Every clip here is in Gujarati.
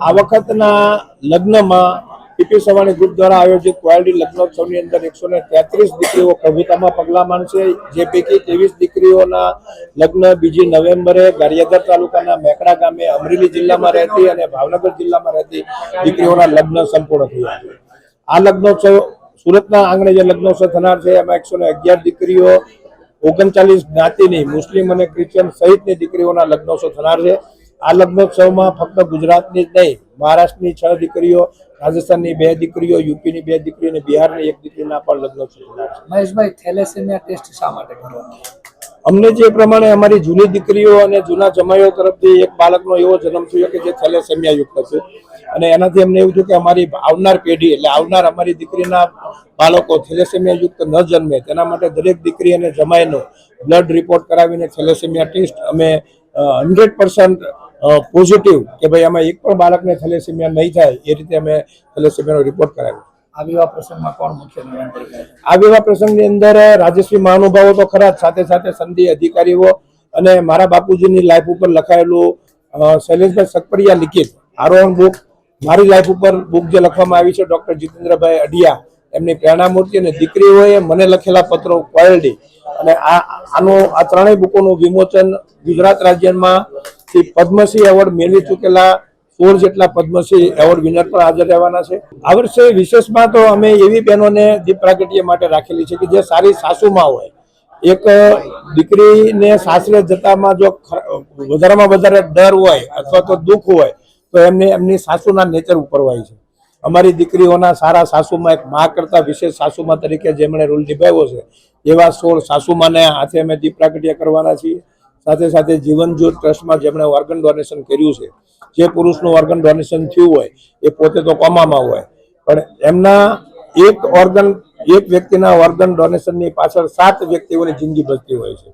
આ વખતના લગ્નમાં પીપી સવાણી ગ્રુપ દ્વારા આયોજિત ક્વાલિટી લગ્નોત્સવની અંદર એકસો ને તેત્રીસ દીકરીઓ પ્રભુતામાં પગલાં માનશે. જે પૈકી ત્રેવીસ દીકરીઓના લગ્ન બીજી નવેમ્બરે ગારિયાધાર તાલુકાના મેકડા ગામે અમરેલી જિલ્લામાં રહેતી અને ભાવનગર જિલ્લામાં રહેતી દીકરીઓના લગ્ન સંપૂર્ણ થયા છે. આ લગ્નોત્સવ સુરતના આંગણે જે લગ્નોત્સવ થનાર છે, એમાં એકસો ને અગિયાર દીકરીઓ, ઓગણચાલીસ જ્ઞાતિની, મુસ્લિમ અને ક્રિશ્ચિયન સહિતની દીકરીઓના લગ્નોત્સવ થનાર છે. આ લગ્નોત્સવમાં ફક્ત ગુજરાતની જ નહીં મહારાષ્ટ્રની છ દીકરીઓ રાજસ્થાનની બે દીકરીઓ યુપીની બે દીકરીઓ અને બિહારની એક દીકરીના પણ લગ્નોત્સવ મહેશભાઈ થેલેસેમિયા ટેસ્ટ શા માટે કરવાનો અમને જે પ્રમાણે અમારી જૂની દીકરીઓ અને જૂના જમાઈઓ તરફથી એક બાળકનો એવો જન્મ થયો કે જે થેલેસેમિયા યુક્ત છે. અને એનાથી અમને એવું થયું કે અમારી આવનાર પેઢી એટલે આવનાર અમારી દીકરીના બાળકો થેલેસેમિયા યુક્ત ન જન્મે. તેના માટે દરેક દીકરી અને જમાઈનો બ્લડ રિપોર્ટ કરાવીને થેલેસેમિયા ટેસ્ટ અમે હંડ્રેડ પર્સન્ટ પોઝિટિવ કે ભાઈ આમાં એક પણ બાળકને થેલેસેમિયા નહીં થાય એ રીતે અમે થેલેસેમિયાનો રિપોર્ટ કરાવ્યો. આ પ્રસંગમાં કોણ મુખ્ય નિર્ણય કરે આ વિવાહ પ્રસંગની અંદર રાજ્યશ્રી મહાનુભાવો તો ખરા સાથે સાથે સંધિ અધિકારીઓ અને મારા બાપુજીની લાઈફ ઉપર લખાયેલું શૈલેષભાઈ સકપરિયા લિખિત આરોહણ બુક મારી લાઈફ ઉપર બુક જે લખવામાં આવી છે ડોક્ટર જીતેન્દ્રભાઈ અડિયા એમની પ્રેરણામૂર્તિ અને દીકરીઓએ મને લખેલા પત્રો ક્વોલિટી અને આ આનું આ ત્રણેય બુકોનું વિમોચન ગુજરાત રાજ્યમાં થી પદ્મશ્રી એવોર્ડ મેળવી ચૂકેલા સોળ જેટલા પદ્મશ્રી એવોર્ડ વિનર પણ હાજર રહેવાના છે. આ વર્ષે વિશેષમાં તો અમે એવી બહેનોને દીપ પ્રાગટ્ય માટે રાખેલી છે કે જે સારી સાસુમાં હોય. એક દીકરીને સાસરે જતામાં જો વધારેમાં વધારે ડર હોય અથવા તો દુઃખ હોય, તો એમને એમની સાસુના નેચર ઉપર હોય છે. અમારી દીકરીઓના સારા સાસુમાં એક મા કરતા વિશેષ સાસુમા તરીકે જેમણે રોલ નિભાવ્યો છે, એવા સોળ સાસુમાને હાથે અમે દીપ પ્રાગટ્ય કરવાના છીએ. સાથે સાથે જીવન ટ્રસ્ટમાં જેમણે ઓર્ગન ડોનેશન કર્યું છે, જે પુરુષનું ઓર્ગન ડોનેશન થયું હોય, એ પોતે તો કોમામાં હોય. પણ એમના એક ઓર્ગન એક વ્યક્તિના ઓર્ગન ડોનેશનની પાછળ સાત વ્યક્તિઓની જિંદગી બચતી હોય છે.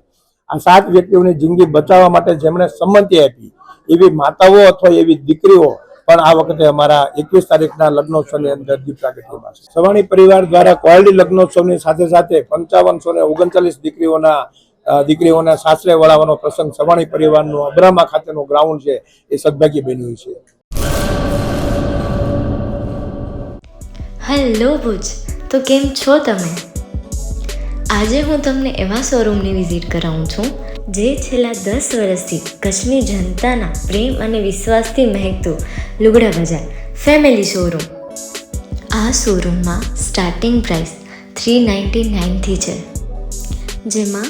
આ સાત વ્યક્તિઓની જિંદગી બચાવવા માટે જેમણે સંમતિ આપી, એવી માતાઓ અથવા એવી દીકરીઓ પણ આ વખતે અમારા એકવીસ તારીખના લગ્નોત્સવની અંદર દીપ પ્રાગટ્યમાં છે. સવાણી પરિવાર દ્વારા ક્વોલિટી લગ્નોત્સવની સાથે સાથે પંચાવનસો ને ઓગણચાલીસ દીકરીઓના દીકરીઓના સાસરે વળાવવાનો પ્રસંગ, સવાણી પરિવારનું અબ્રામા ખાતેનું ગ્રાઉન્ડ છે, એ સદભાગ્ય બન્યું છે. હેલો ભુજ, તો કેમ છો તમે? આજે હું તમને એવા શોરૂમની વિઝિટ કરાવું છું, જે છેલ્લા દસ વર્ષથી કચ્છની જનતાના પ્રેમ અને વિશ્વાસથી મહેકતું લુગડા બજાર ફેમિલી શોરૂમ આ શોરૂમમાં સ્ટાર્ટિંગ પ્રાઇસ થ્રી નાઇન્ટી નાઇનથી છે, જેમાં